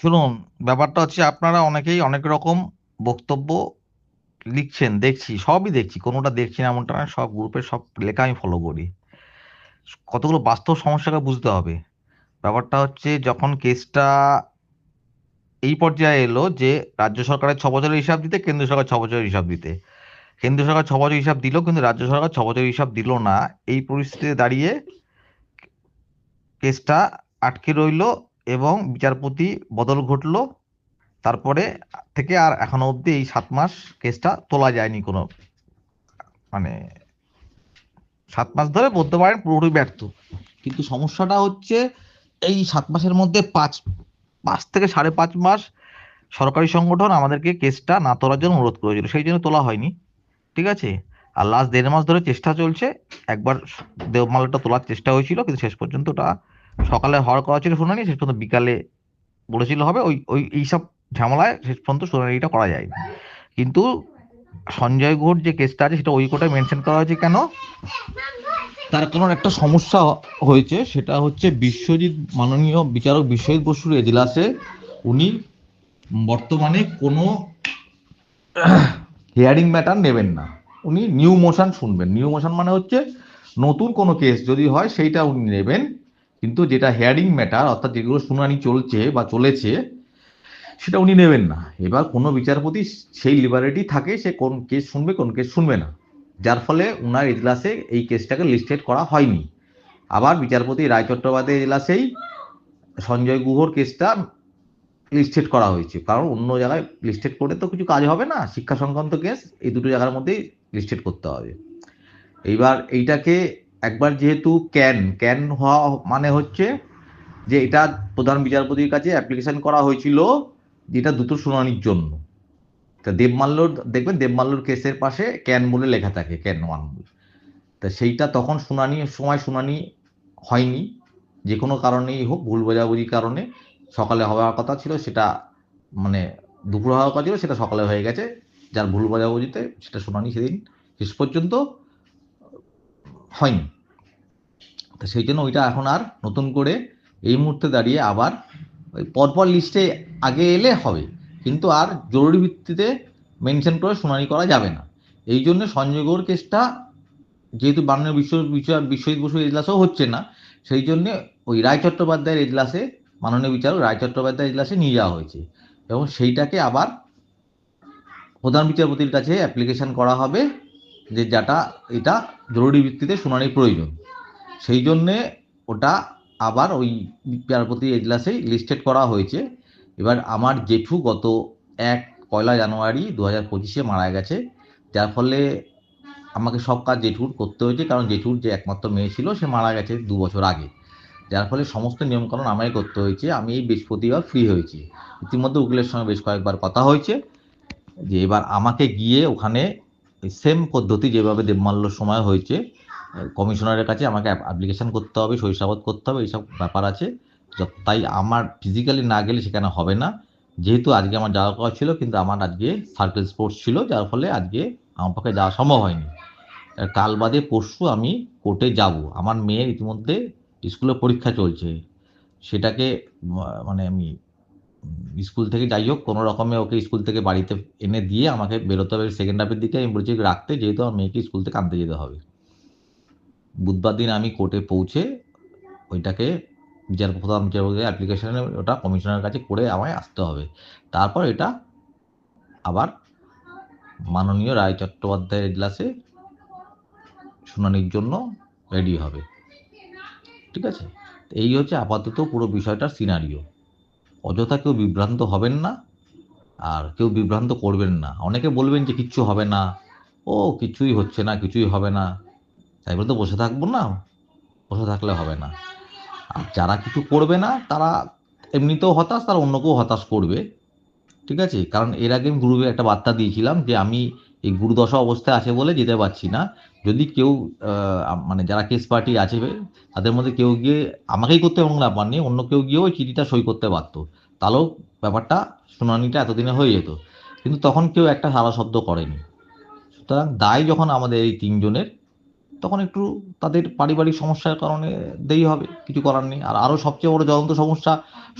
শুনুন, ব্যাপারটা হচ্ছে আপনারা অনেকেই অনেক রকম বক্তব্য লিখছেন, দেখছি, সবই দেখছি, কোনোটা দেখছি না এমনটা না, সব গ্রুপে সব লেখা আমি ফলো করি। কতগুলো বাস্তব সমস্যাকে বুঝতে হবে। ব্যাপারটা হচ্ছে যখন কেসটা এই পর্যায়ে এলো যে রাজ্য সরকারের ছ বছরের হিসাব দিতে কেন্দ্র সরকার ছ বছরের হিসাব দিতে। কেন্দ্র সরকার ছ বছর হিসাব দিল, কিন্তু রাজ্য সরকার ছ বছরের হিসাব দিল না, এই পরিস্থিতিতে দাঁড়িয়ে কেসটা আটকে রইল এবং বিচারপতি বদল ঘটলো। তারপরে থেকে আর এখনও অবধি এই সাত মাস কেসটা তোলা যায়নি কোনো। মানে সাত মাস ধরে বলতে পারেন পুরোপুরি ব্যর্থ। কিন্তু সমস্যাটা হচ্ছে এই সাত মাসের মধ্যে পাঁচ পাঁচ থেকে সাড়ে পাঁচ মাস সরকারি সংগঠন আমাদেরকে কেসটা না তোলার জন্য অনুরোধ করেছিল, সেই জন্য তোলা হয়নি। ঠিক আছে? আর লাস্ট দেড় মাস ধরে চেষ্টা চলছে। একবার দেবমালাটা তোলার চেষ্টা হয়েছিল, কিন্তু শেষ পর্যন্ত ওটা সকালে হওয়ার কথা ছিল শুনানি, শেষ পর্যন্ত বিকালে বলেছিল হবে, ওই ওই এইসব ঝামেলায় শেষ পর্যন্ত শুনানিটা করা যায়নি। কিন্তু সঞ্জয় ঘোষ যে কেসটা আছে, সেটা ওই কোটায় মেনশন করা হয়েছে কেন? তার কারণ একটা সমস্যা হয়েছে, সেটা হচ্ছে বিশ্বজিৎ মাননীয় বিচারক বিশ্বজিৎ বসুর এজলাসে উনি বর্তমানে কোনো হিয়ারিং ম্যাটার নেবেন না। উনি নিউ মোশন শুনবেন। নিউ মোশন মানে হচ্ছে নতুন কোনো কেস যদি হয়, সেইটা উনি নেবেন। কিন্তু যেটা হেয়ারিং ম্যাটার অর্থাৎ যেগুলো শুনানি চলছে বা চলেছে, সেটা উনি নেবেন না। এবার কোনো বিচারপতি সেই লিবারেটি থাকে, সে কোন কেস শুনবে, কোন কেস শুনবে না। যার ফলে উনার এজলাসে এই কেসটাকে লিস্টেড করা হয়নি। আবার বিচারপতি রায় চট্টোপাধ্যায় এজলাসেই সঞ্জয় গুহর কেসটা লিস্টেড করা হয়েছে। কারণ অন্য জায়গায় লিস্টেড করে তো কিছু কাজ হবে না। শিক্ষা সংক্রান্ত কেস এই দুটো জায়গার মধ্যেই লিস্টেড করতে হবে। এইবার এইটাকে একবার যেহেতু ক্যান ক্যান হওয়া মানে হচ্ছে যে এটা প্রধান বিচারপতির কাছে অ্যাপ্লিকেশন করা হয়েছিল যেটা দ্রুত শুনানির জন্য। তা দেবমাল্যর দেখবেন দেবমাল্যর কেসের পাশে ক্যান বলে লেখা থাকে, ক্যান ওয়ান তা সেইটা তখন শুনানি, সময় শুনানি হয়নি। যে কোনো কারণেই হোক, ভুল বোঝাবুঝির কারণে সকালে হওয়ার কথা ছিল, সেটা মানে দুপুর হওয়ার কথা ছিল, সেটা সকালে হয়ে গেছে। যার ভুল বোঝাবুঝিতে সেটা শুনানি সেদিন শেষ পর্যন্ত হয়নি। তো সেই জন্য ওইটা এখন আর নতুন করে এই মুহূর্তে দাঁড়িয়ে আবার ওই পরপর লিস্টে আগে এলে হবে। কিন্তু আর জরুরি ভিত্তিতে মেনশন করে শুনানি করা যাবে না। এই জন্য সঞ্জয় গৌর কেসটা যেহেতু বাংলা বিশ্ব বিচার বিশ্বজিৎ বসু এজলাসেও হচ্ছে না, সেই জন্য ওই রায় চট্টোপাধ্যায়ের এজলাসে, মাননীয় বিচারক রায় চট্টোপাধ্যায় এজলাসে নিয়ে যাওয়া হয়েছে। এবং সেইটাকে আবার প্রধান বিচারপতির কাছে অ্যাপ্লিকেশন করা হবে। যে যেটা, এটা জরুরি ভিত্তিতে শুনানির প্রয়োজন। সেই জন্যে ওটা আবার ওই বিচারপতি এজলাসেই লিস্টেড করা হয়েছে। এবার আমার জেঠু গত এক পয়লা জানুয়ারি দু হাজার পঁচিশে মারা গেছে। যার ফলে আমাকে সব কাজ জেঠুর করতে হয়েছে, কারণ জেঠুর যে একমাত্র মেয়ে ছিল, সে মারা গেছে দু বছর আগে। যার ফলে সমস্ত নিয়মকানুন আমায় করতে হয়েছে। আমি এই বৃহস্পতিবার ফ্রি হয়েছি। ইতিমধ্যে উকিলের সঙ্গে বেশ কয়েকবার কথা হয়েছে যে এবার আমাকে গিয়ে ওখানে সেম পদ্ধতি যেভাবে দেবমাল্যর সময় হয়েছে কমিশনারের কাছে আমাকে অ্যাপ্লিকেশন করতে হবে শৈশাবত করতে হবে, এইসব ব্যাপার আছে। তাই আমার ফিজিক্যালি না গেলে সেখানে হবে না। যেহেতু আজকে আমার যাওয়া কথা ছিল, কিন্তু আমার আজকে সার্কেল স্পোর্টস ছিল, যার ফলে আজকে আমার পক্ষে যাওয়া সম্ভব হয়নি। কাল বাদে পরশু আমি কোর্টে যাব। আমার মেয়ের ইতিমধ্যে স্কুলে পরীক্ষা চলছে। সেটাকে মানে আমি স্কুল থেকে যাই হোক, কোনো রকমে ওকে স্কুল থেকে বাড়িতে এনে দিয়ে আমাকে বেরোতে হবে সেকেন্ড হাফের দিকে। আমি বলছি, রাখতে, যেহেতু আমার মেয়েকে স্কুল থেকে আনতে যেতে হবে। বুধবার দিন আমি কোর্টে পৌঁছে ওইটাকে বিচার প্রধান বিচারপতি অ্যাপ্লিকেশনে ওটা কমিশনের কাছে করে আমায় আসতে হবে। তারপর এটা আবার মাননীয় রায় চট্টোপাধ্যায়ের এজলাসে শুনানির জন্য রেডি হবে। ঠিক আছে? এই হচ্ছে আপাতত পুরো বিষয়টার সিনারিও অযথা কেউ বিভ্রান্ত হবেন না আর কেউ বিভ্রান্ত করবেন না। অনেকে বলবেন যে কিচ্ছু হবে না। ও, কিছুই হচ্ছে না, কিছুই হবে না। তাই বলে তো বসে থাকব না, বসে থাকলে হবে না। আর যারা কিছু করবে না, তারা এমনিতেও হতাশ, তারা অন্যকেও হতাশ করবে। ঠিক আছে? কারণ এর আগে আমি গ্রুপে একটা বার্তা দিয়েছিলাম যে আমি এই গুরুদশা অবস্থায় আছে বলে যেতে পারছি না। যদি কেউ মানে যারা কেস পার্টি আছে, তাদের মধ্যে কেউ গিয়ে আমাকেই করতে এবং ব্যাপার নেই অন্য কেউ গিয়েও ওই চিঠিটা সই করতে পারতো তাহলেও ব্যাপারটা শুনানিটা এতদিনে হয়ে যেত। কিন্তু তখন কেউ একটা সারা শব্দ করেনি। সুতরাং দায় যখন আমাদের এই তিনজনের, তখন একটু তাদের পারিবারিক সমস্যার কারণে দেরি হবে, কিছু করার নেই। আর আরও সবচেয়ে বড় জ্বলন্ত সমস্যা,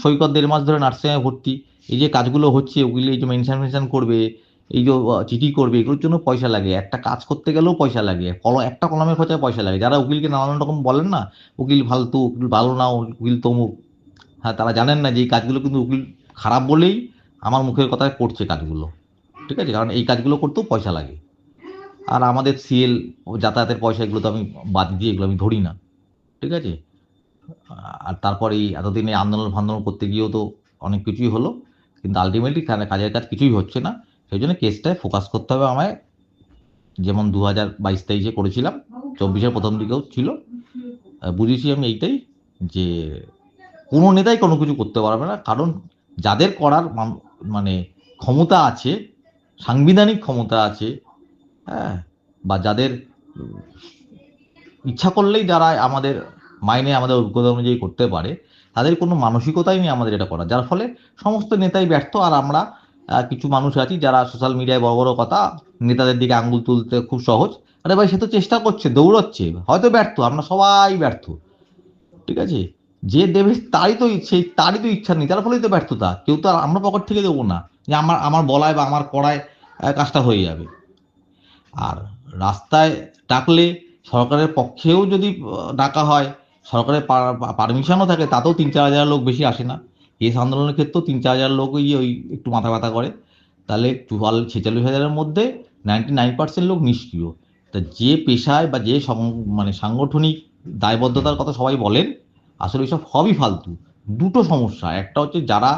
সৈকত দেড় মাস ধরে নার্সিংহোমে ভর্তি। এই যে কাজগুলো হচ্ছে, ওগুলি এই যে মেনশন মেনশন করবে এই যে চিঠি করবে, এগুলোর জন্য পয়সা লাগে। একটা কাজ করতে গেলেও পয়সা লাগে। কল একটা কলমের খরচায় পয়সা লাগে। যারা উকিলকে নানান রকম বলেন না, উকিল ফালতু, উকিল ভালো না, উকিল তমুক হ্যাঁ তারা জানেন না যে এই কাজগুলো কিন্তু উকিল খারাপ বলেই আমার মুখের কথায় করছে কাজগুলো। ঠিক আছে? কারণ এই কাজগুলো করতেও পয়সা লাগে। আর আমাদের সিএল, যাতায়াতের পয়সা, এগুলো তো আমি বাদ দিয়ে এগুলো আমি ধরি না। ঠিক আছে? আর তারপর এই এতদিনে আন্দোলন ফান্দোলন করতে গিয়েও তো অনেক কিছুই হলো। কিন্তু আলটিমেটলি কাজের কাজ কিছুই হচ্ছে না। সেই জন্য কেসটায় ফোকাস করতে হবে আমায়। যেমন দু হাজার বাইশ তেইশে করেছিলাম, চব্বিশের প্রথম দিকেও ছিল। বুঝেছি আমি এইটাই যে কোনো নেতাই কোনো কিছু করতে পারবে না। কারণ যাদের করার মানে ক্ষমতা আছে, সাংবিধানিক ক্ষমতা আছে হ্যাঁ বা যাদের ইচ্ছা করলেই যারা আমাদের মাইনে, আমাদের অভিজ্ঞতা অনুযায়ী করতে পারে, তাদের কোনো মানসিকতাই নেই আমাদের এটা করা যার ফলে সমস্ত নেতাই ব্যর্থ আর আমরা কিছু মানুষ আছি যারা সোশ্যাল মিডিয়ায় বড় বড় কথা নেতাদের দিকে আঙ্গুল তুলতে খুব সহজ। আরে ভাই, সে তো চেষ্টা করছে, দৌড়চ্ছে, হয়তো ব্যর্থ, আমরা সবাই ব্যর্থ। ঠিক আছে? যে দেবে তারই তো সেই তারই তো ইচ্ছা নেই, তার ফলেই তো ব্যর্থতা। কেউ তো আর আমরা পকেট থেকে দেবো না যে আমার আমার বলায় বা আমার করায় কাজটা হয়ে যাবে। আর রাস্তায় ডাকলে সরকারের পক্ষেও যদি ডাকা হয়, সরকারের পারমিশনও থাকে, তাতেও তিন চার হাজার লোক বেশি আসে না। কেস আন্দোলনের ক্ষেত্রেও তিন চার হাজার লোকই ওই একটু মাথা ব্যথা করে। তাহলে চুয়াল, ছেচল্লিশ হাজারের মধ্যে নাইনটি নাইন পার্সেন্ট লোক নিষ্ক্রিয়। তা যে পেশায় বা যে মানে সাংগঠনিক দায়বদ্ধতার কথা সবাই বলেন, আসলে সব সবই ফালতু। দুটো সমস্যা। একটা হচ্ছে যারা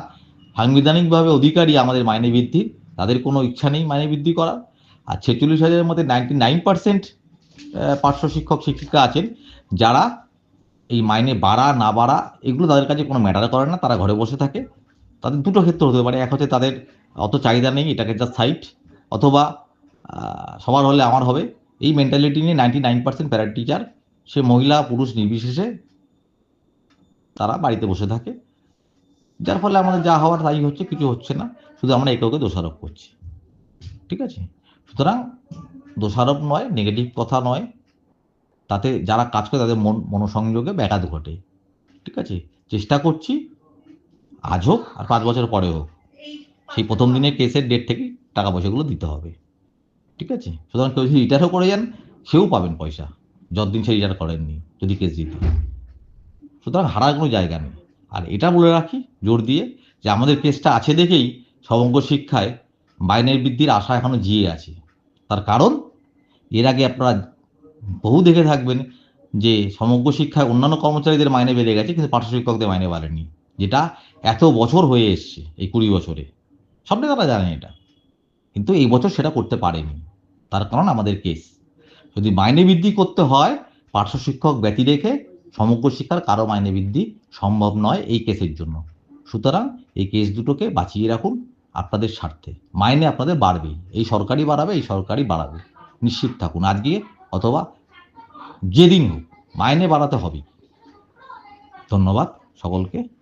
সাংবিধানিকভাবে অধিকারী আমাদের মাইনে বৃদ্ধির তাদের কোনো ইচ্ছা নেই মাইনে বৃদ্ধি করার। আর ছেচল্লিশ হাজারের মধ্যে নাইনটি নাইন পার্সেন্ট পার্শ্ব শিক্ষক, শিক্ষিকা আছেন, যারা এই মাইনে বাড়া, না বাড়া, এগুলো তাদের কাছে কোনো ম্যাটার করে না। তারা ঘরে বসে থাকে। তাদের দুটো ক্ষেত্র হতে পারে। এক হচ্ছে তাদের অত চাহিদা নেই, এটাকে যা সাইট অথবা সবার হলে আমার হবে। এই মেন্টালিটি নিয়ে ninety nine percent para teacher সে মহিলা, পুরুষ নির্বিশেষে তারা বাড়িতে বসে থাকে। যার ফলে আমাদের যা হওয়ার তাই হচ্ছে, কিছু হচ্ছে না। শুধু আমরা একে ওকে দোষারোপ করছি। ঠিক আছে? সুতরাং দোষারোপ নয় নেগেটিভ কথা নয়। তাতে যারা কাজ করে তাদের মন, মনোসংযোগে ব্যাঘাত ঘটে। ঠিক আছে? চেষ্টা করছি। আজ হোক আর পাঁচ বছর পরে হোক। সেই প্রথম দিনের কেসের ডেট থেকে টাকা পয়সাগুলো দিতে হবে। ঠিক আছে? সুতরাং কেউ যদি রিটায়ারও করে যান, সেও পাবেন পয়সা। যতদিন সে রিটায়ার করেননি, যদি কেস দিতে সুতরাং হারার কোনো জায়গা নেই। আর এটা বলে রাখি, জোর দিয়ে, যে আমাদের কেসটা আছে দেখেই সমগ্র শিক্ষায় মাইনের বৃদ্ধির আশা এখনও জিয়ে আছে। তার কারণ, এর আগে আপনারা বহু দেখে থাকবেন যে সমগ্র শিক্ষায় অন্যান্য কর্মচারীদের মাইনে বেড়ে গেছে, কিন্তু পার্শ্ব শিক্ষকদের মাইনে বাড়েনি। যেটা এত বছর হয়ে এসছে, এই কুড়ি বছরে। সব নেতারা জানেন এটা। কিন্তু এই বছর সেটা করতে পারেনি। তার কারণ আমাদের কেস যদি মাইনে বৃদ্ধি করতে হয় পার্শ্ব শিক্ষক ব্যতি রেখে সমগ্র শিক্ষার কারও মাইনে বৃদ্ধি সম্ভব নয় এই কেসের জন্য। সুতরাং এই কেস দুটোকে বাঁচিয়ে রাখুন আপনাদের স্বার্থে। মাইনে আপনাদের বাড়বেই। এই সরকারি বাড়াবে, এই সরকারি বাড়াবে। নিশ্চিত থাকুন। আজকে অথবা যেদিন হোক মাইনে বাড়াতে হবে। ধন্যবাদ সকলকে।